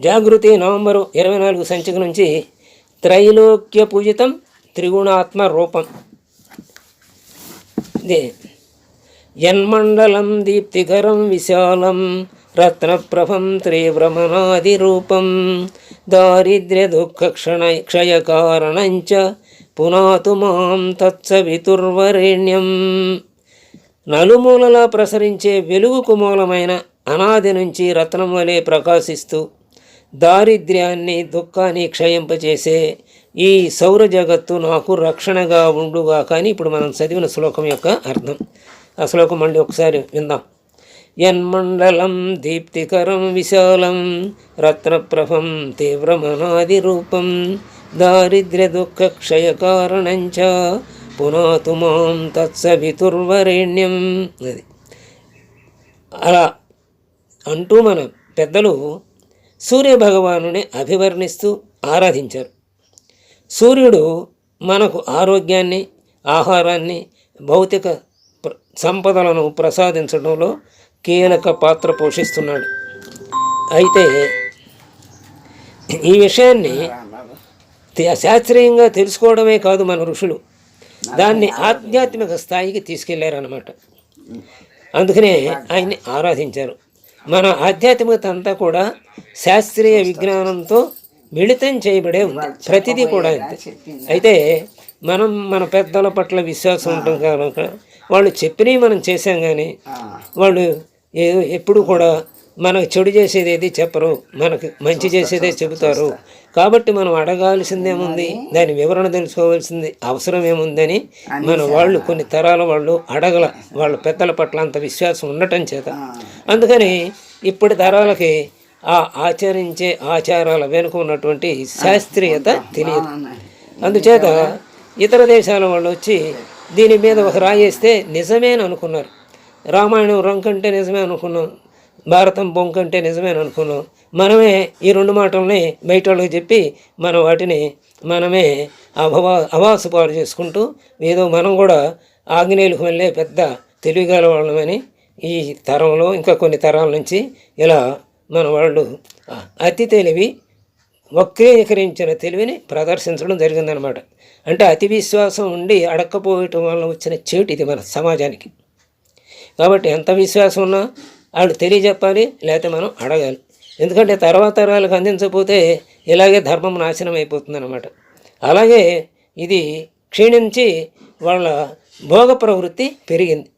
జాగృతి November ఇరవై నాలుగు సంచిక నుంచి త్రైలోక్య పూజితం త్రిగుణాత్మ రూపం. ఇది యన్మండలం దీప్తికరం విశాలం రత్నప్రభం త్రివ్రమణాదిరూపం దారిద్ర్య దుఃఖ క్షణ క్షయకారణంచ పునాతు మాం తత్సవితుర్వరేణ్యం. నలుమూలలా ప్రసరించే వెలుగుకు మూలమైన అనాది నుంచి రత్నం వలె ప్రకాశిస్తూ దారిద్ర్యాన్ని దుఃఖాన్ని క్షయింపచేసే ఈ సౌర జగత్తు నాకు రక్షణగా ఉండుగా కానీ ఇప్పుడు మనం చదివిన శ్లోకం యొక్క అర్థం. ఆ శ్లోకం మళ్ళీ ఒకసారి విందాం. యన్మండలం దీప్తికరం విశాలం రత్నప్రభం తీవ్రమనాది రూపం దారిద్ర్య దుఃఖ క్షయకారణంచ పునాతు మాం తత్సవితుర్వరేణ్యం అది. అలా అంటూ మన పెద్దలు సూర్యభగవానుని అభివర్ణిస్తూ ఆరాధించారు. సూర్యుడు మనకు ఆరోగ్యాన్ని ఆహారాన్ని భౌతిక ప్ర- సంపదలను ప్రసాదించడంలో కీలక పాత్ర పోషిస్తున్నాడు. అయితే ఈ విషయాన్ని శాస్త్రీయంగా తెలుసుకోవడమే కాదు మన ఋషులు. దాన్ని ఆధ్యాత్మిక స్థాయికి తీసుకెళ్ళారన్నమాట. అందుకనే ఆయన్ని ఆరాధించారు. మన ఆధ్యాత్మికత అంతా కూడా శాస్త్రీయ విజ్ఞానంతో మిళితం చేయబడే ఉంది. ప్రతిదీ కూడా అంతే. అయితే మనం మన పెద్దల పట్ల విశ్వాసం ఉంటాం కనుక వాళ్ళు చెప్పినవి మనం చేసాం కానీ వాళ్ళు ఎప్పుడు కూడా మనకు చెడు చేసేది ఏది చెప్పరు. మనకు మంచి చేసేదే చెబుతారు. కాబట్టి మనం అడగాల్సిందేముంది? దాని వివరణ తెలుసుకోవాల్సింది అవసరం ఏముందని మన వాళ్ళు కొన్ని తరాల వాళ్ళు అడగల. వాళ్ళ పెద్దల పట్ల అంత విశ్వాసం ఉండటం చేత. అందుకని ఇప్పటి తరాలకి ఆ ఆచరించే ఆచారాల వెనుక ఉన్నటువంటి శాస్త్రీయత తెలియదు. అందుచేత ఇతర దేశాల వాళ్ళు వచ్చి దీని మీద ఒక రాయేస్తే నిజమేని అనుకున్నారు. రామాయణం రంకంటే నిజమే అనుకున్నాం. భారతం బొంకంటే నిజమే అనుకున్నాం. మనమే ఈ రెండు మాటల్ని బయట వాళ్ళకి చెప్పి మన వాటిని మనమే అభవా అవాసు పాలు చేసుకుంటూ ఏదో మనం కూడా ఆగ్నేయులకు వెళ్ళే పెద్ద తెలివిగల వాళ్ళమని ఈ తరంలో ఇంకా కొన్ని తరాల నుంచి ఇలా మన వాళ్ళు అతి తెలివి వక్రీకరించిన తెలివిని ప్రదర్శించడం జరిగిందనమాట అంటే అతి విశ్వాసం ఉండి అడక్కపోవటం వల్ల వచ్చిన చేటు ఇది మన సమాజానికి. కాబట్టి ఎంత విశ్వాసం ఉన్నా వాళ్ళు తెలియజెప్పాలి లేకపోతే మనం అడగాలి. ఎందుకంటే తర్వాత తరాలకు అందించకపోతే ఇలాగే ధర్మం నాశనం అయిపోతుంది అనమాట అలాగే ఇది క్షీణించి వాళ్ళ భోగ ప్రవృత్తి పెరిగింది.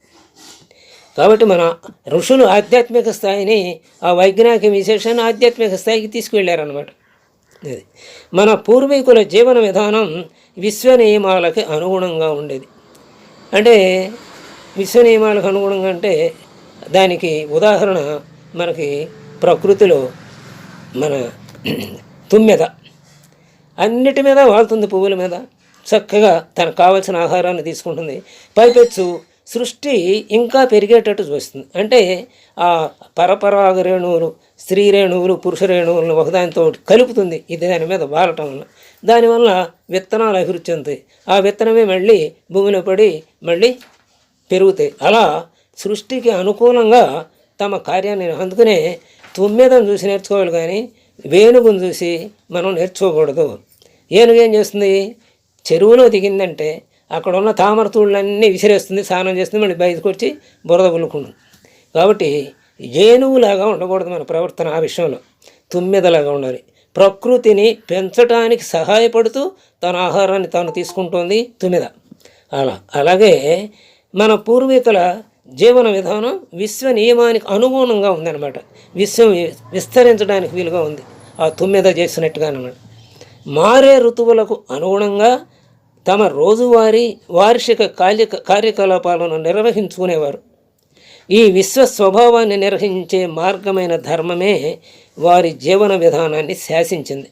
కాబట్టి మన ఋషులు ఆధ్యాత్మిక స్థాయిని ఆ వైజ్ఞానిక విశేషాన్ని ఆధ్యాత్మిక స్థాయికి తీసుకువెళ్ళారనమాట ఇది మన పూర్వీకుల జీవన విధానం విశ్వ నియమాలకి అనుగుణంగా ఉండేది. అంటే విశ్వ నియమాలకు అనుగుణంగా అంటే దానికి ఉదాహరణ మనకి ప్రకృతిలో మన తుమ్మెద. అన్నిటి మీద వాళ్తుంది పువ్వుల మీద. చక్కగా తనకు కావలసిన ఆహారాన్ని తీసుకుంటుంది. పైపెచ్చు సృష్టి ఇంకా పెరిగేటట్టు చూస్తుంది అంటే ఆ పరపరాగ రేణువులు స్త్రీ రేణువులు పురుష రేణువులను ఒకదానితో కలుపుతుంది. ఇది దాని మీద వాలటం వల్ల. దానివల్ల విత్తనాలు అభివృద్ధి చెందుతాయి. ఆ విత్తనమే మళ్ళీ భూమిలో పడి మళ్ళీ పెరుగుతాయి. అలా సృష్టికి అనుకూలంగా తమ కార్యాన్ని అందుకునే తుమ్మెదను చూసి నేర్చుకోవాలి కానీ వేణుగును చూసి మనం నేర్చుకోకూడదు. ఏనుగు ఏం చేస్తుంది? చెరువులో దిగిందంటే అక్కడ ఉన్న తామరతూళ్ళన్నీ విసిరేస్తుంది స్నానం చేస్తుంది మళ్ళీ బయటకు వచ్చి బురద పులుకుంటుంది కాబట్టి ఏనుగులాగా ఉండకూడదు మన ప్రవర్తన ఆ విషయంలో. తుమ్మెదలాగా ఉండాలి. ప్రకృతిని పెంచడానికి సహాయపడుతూ తన ఆహారాన్ని తాను తీసుకుంటోంది తుమ్మెద. అలా అలాగే మన పూర్వీకుల జీవన విధానం విశ్వ నియమానికి అనుగుణంగా ఉందన్నమాట. విశ్వం విస్తరించడానికి వీలుగా ఉంది. ఆ తుమ్మెద చేసినట్టుగా అనమాట మారే ఋతువులకు అనుగుణంగా తమ రోజువారీ వార్షిక కార్య కార్యకలాపాలను నిర్వహించుకునేవారు. ఈ విశ్వ స్వభావాన్ని నిర్వహించే మార్గమైన ధర్మమే వారి జీవన విధానాన్ని శాసించింది.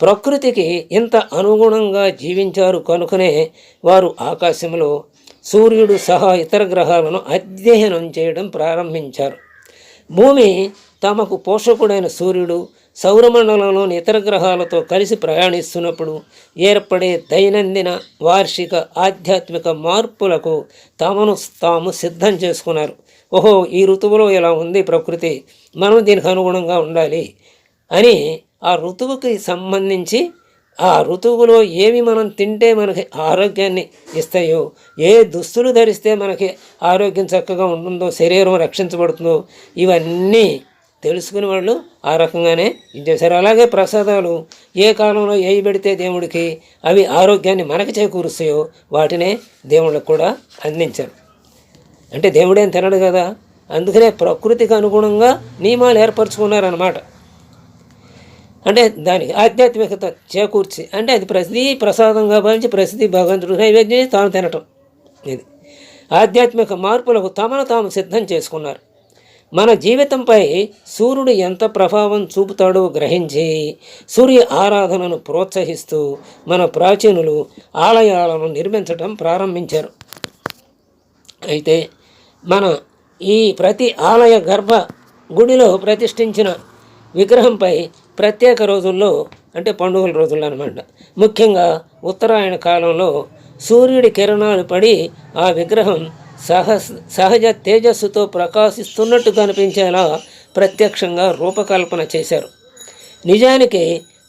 ప్రకృతికి ఇంత అనుగుణంగా జీవించారు కనుకనే వారు ఆకాశంలో సూర్యుడు సహా ఇతర గ్రహాలను అధ్యయనం చేయడం ప్రారంభించారు. భూమి తమకు పోషకుడైన సూర్యుడు సౌరమండలంలోని ఇతర గ్రహాలతో కలిసి ప్రయాణిస్తున్నప్పుడు ఏర్పడే దైనందిన వార్షిక ఆధ్యాత్మిక మార్పులకు తమను తాము సిద్ధం చేసుకున్నారు. ఓహో ఈ ఋతువులో ఇలా ఉంది ప్రకృతి మనం దీనికి అనుగుణంగా ఉండాలి అని ఆ ఋతువుకి సంబంధించి ఆ ఋతువులో ఏమి మనం తింటే మనకి ఆరోగ్యాన్ని ఇస్తాయో ఏ దుస్తులు ధరిస్తే మనకి ఆరోగ్యం చక్కగా ఉంటుందో శరీరం రక్షించబడుతుందో ఇవన్నీ తెలుసుకుని వాళ్ళు ఆ రకంగానే చేశారు. అలాగే ప్రసాదాలు ఏ కాలంలో ఏవి పెడితే దేవుడికి అవి ఆరోగ్యాన్ని మనకి చేకూరుస్తాయో వాటినే దేవుళ్ళకు కూడా అందించారు. అంటే దేవుడేం తినడు కదా అందుకనే ప్రకృతికి అనుగుణంగా నియమాలు ఏర్పరచుకున్నారన్నమాట. అంటే దానికి ఆధ్యాత్మికత చేకూర్చి అంటే అది ప్రసిద్ధి ప్రసాదంగా భావించి ప్రసిద్ధి భగవంతుడు నైవేద్యం తాను తినటం. ఇది ఆధ్యాత్మిక మార్పులకు తమను తాము సిద్ధం చేసుకున్నారు. మన జీవితంపై సూర్యుడు ఎంత ప్రభావం చూపుతాడో గ్రహించి సూర్య ఆరాధనను ప్రోత్సహిస్తూ మన ప్రాచీనులు ఆలయాలను నిర్మించడం ప్రారంభించారు. అయితే మన ఈ ప్రతి ఆలయ గర్భ గుడిలో ప్రతిష్ఠించిన విగ్రహంపై ప్రత్యేక రోజుల్లో అంటే పండుగల రోజుల్లో అనమాట ముఖ్యంగా ఉత్తరాయణ కాలంలో సూర్యుడి కిరణాలు పడి ఆ విగ్రహం సహ సహజ తేజస్సుతో ప్రకాశిస్తున్నట్టు కనిపించేలా ప్రత్యక్షంగా రూపకల్పన చేశారు. నిజానికి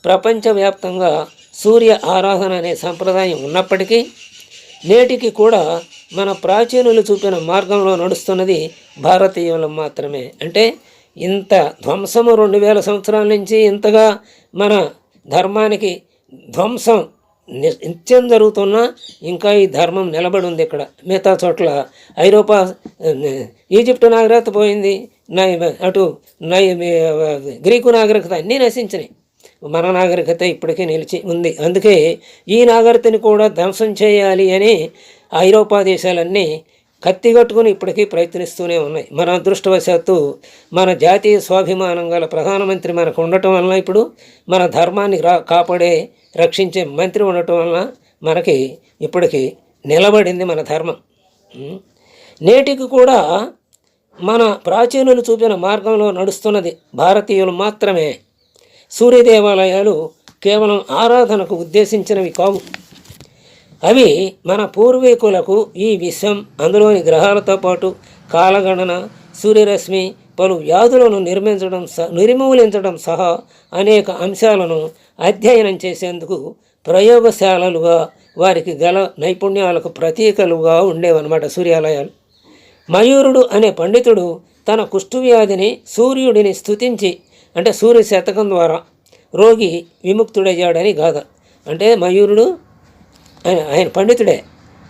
ప్రపంచవ్యాప్తంగా సూర్య ఆరాధన అనే సంప్రదాయం ఉన్నప్పటికీ నేటికి కూడా మన ప్రాచీనులు చూపిన మార్గంలో నడుస్తున్నది భారతీయులం మాత్రమే. అంటే ఇంత ధ్వంసము రెండు వేల సంవత్సరాల నుంచి ఇంతగా మన ధర్మానికి ధ్వంసం నిత్యం జరుగుతున్నా ఇంకా ఈ ధర్మం నిలబడి ఉంది ఇక్కడ. మిగతా చోట్ల ఐరోపా ఈజిప్ట్ నాగరికత పోయింది. నై అటు నై గ్రీకు నాగరికత అన్నీ నశించినాయి. మన నాగరికత ఇప్పటికీ నిలిచి ఉంది. అందుకే ఈ నాగరికతని కూడా ధ్వంసం చేయాలి అని ఐరోపా దేశాలన్నీ కత్తి కట్టుకుని ఇప్పటికీ ప్రయత్నిస్తూనే ఉన్నాయి. మన అదృష్టవశాత్తు మన జాతీయ స్వాభిమానం గల ప్రధానమంత్రి మనకు ఉండటం వలన ఇప్పుడు మన ధర్మాన్ని రా కాపాడే రక్షించే మంత్రి ఉండటం వలన మనకి ఇప్పటికీ నిలబడింది మన ధర్మం. నేటికి కూడా మన ప్రాచీనులు చూపిన మార్గంలో నడుస్తున్నది భారతీయులు మాత్రమే. సూర్య దేవాలయాలు కేవలం ఆరాధనకు ఉద్దేశించినవి కావు. అవి మన పూర్వీకులకు ఈ విశ్వం అందులోని గ్రహాలతో పాటు కాలగణన సూర్యరశ్మి పలు వ్యాధులను నిర్మించడం స నిర్మూలించడం సహా అనేక అంశాలను అధ్యయనం చేసేందుకు ప్రయోగశాలలుగా వారికి గల నైపుణ్యాలకు ప్రతీకలుగా ఉండేవన్నమాట సూర్యాలయాలు. మయూరుడు అనే పండితుడు తన కుష్ఠువ్యాధిని సూర్యుడిని స్థుతించి అంటే సూర్య శతకం ద్వారా రోగి విముక్తుడయ్యాడని గాథ. అంటే మయూరుడు ఆయన ఆయన పండితుడే.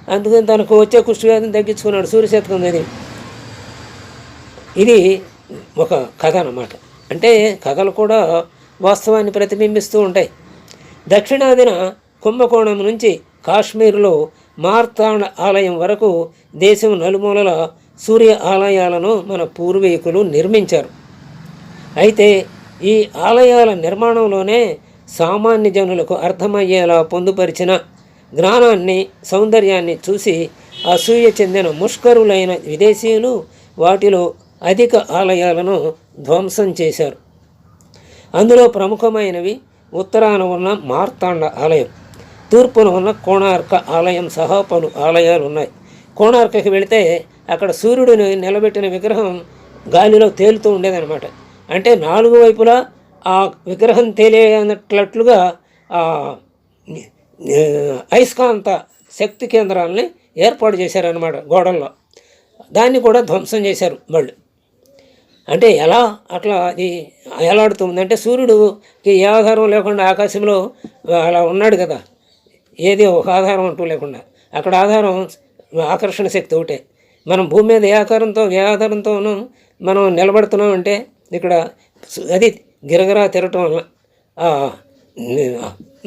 అందుకని తనకు వచ్చే కుష్ఠవ్యాధిని తగ్గించుకున్నాడు సూర్యశతకం అది ఇది ఒక కథ అన్నమాట. అంటే కథలు కూడా వాస్తవాన్ని ప్రతిబింబిస్తూ ఉంటాయి. దక్షిణాదిన కుంభకోణం నుంచి కాశ్మీర్లో మార్తాండ ఆలయం వరకు దేశం నలుమూలల సూర్య ఆలయాలను మన పూర్వీకులు నిర్మించారు. అయితే ఈ ఆలయాల నిర్మాణంలోనే సామాన్య జనులకు అర్థమయ్యేలా పొందుపరిచిన జ్ఞానాన్ని సౌందర్యాన్ని చూసి అసూయ చెందిన ముష్కరులైన విదేశీయులు వాటిలో అధిక ఆలయాలను ధ్వంసం చేశారు. అందులో ప్రముఖమైనవి ఉత్తరాన ఉన్న మార్తాండ ఆలయం తూర్పున ఉన్న కోణార్క ఆలయం సహా పలు ఆలయాలు ఉన్నాయి కోణార్కకి వెళితే అక్కడ సూర్యుడిని నిలబెట్టిన విగ్రహం గాలిలో తేలుతూ ఉండేదన్నమాట. అంటే నాలుగు వైపులా ఆ విగ్రహం తేలేనట్లట్లుగా ఆ, అయస్కాంత శక్తి కేంద్రాలని ఏర్పాటు చేశారనమాట గోడల్లో. దాన్ని కూడా ధ్వంసం చేశారు వాళ్ళు అంటే ఎలా అట్లా అది ఎలాడుతుంది అంటే సూర్యుడుకి ఏ ఆధారం లేకుండా ఆకాశంలో అలా ఉన్నాడు కదా. ఏది ఒక ఆధారం అంటూ లేకుండా. అక్కడ ఆధారం ఆకర్షణ శక్తి ఒకటే. మనం భూమి మీద ఏ ఆకారంతో ఏ ఆధారంతోనూ మనం నిలబడుతున్నాం అంటే ఇక్కడ అది గిరగిరా తిరగటం వల్ల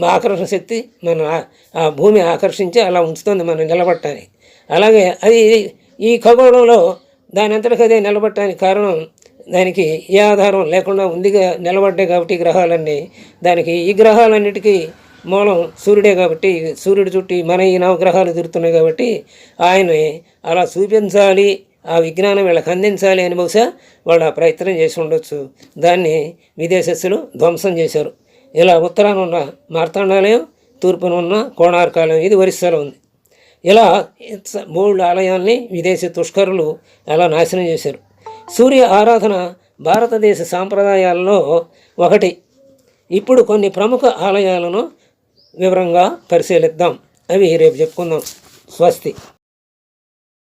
ఆకర్షణ శక్తి మన ఆ- భూమి ఆకర్షించి అలా ఉంచుతుంది మనం నిలబట్టాలి అలాగే అది ఈ ఖగోళంలో దాని అంతటికదే నిలబట్టడానికి కారణం దానికి ఏ ఆధారం లేకుండా ఉందిగా నిలబడ్డాయి కాబట్టి ఈ గ్రహాలన్నీ. దానికి ఈ గ్రహాలన్నిటికీ మూలం సూర్యుడే కాబట్టి సూర్యుడు చుట్టి మన ఈ నవగ్రహాలు తిరుగుతున్నాయి కాబట్టి ఆయన్ని అలా చూపించాలి ఆ విజ్ఞానం వీళ్ళకి అందించాలి అని బహుశా వాళ్ళు ఆ ప్రయత్నం చేసి ఉండొచ్చు. దాన్ని విదేశస్తులు ధ్వంసం చేశారు. ఇలా ఉత్తరాన ఉన్న మార్తాండాలయం తూర్పున ఉన్న కోణార్కాలయం ఇది ఒరిస్సాలో ఉంది. ఇలా మూడు ఆలయాల్ని విదేశీ తుష్కరులు అలా నాశనం చేశారు. సూర్య ఆరాధన భారతదేశ సాంప్రదాయాల్లో ఒకటి. ఇప్పుడు కొన్ని ప్రముఖ ఆలయాలను వివరంగా పరిశీలిద్దాం. అవి రేపు చెప్పుకుందాం. స్వస్తి.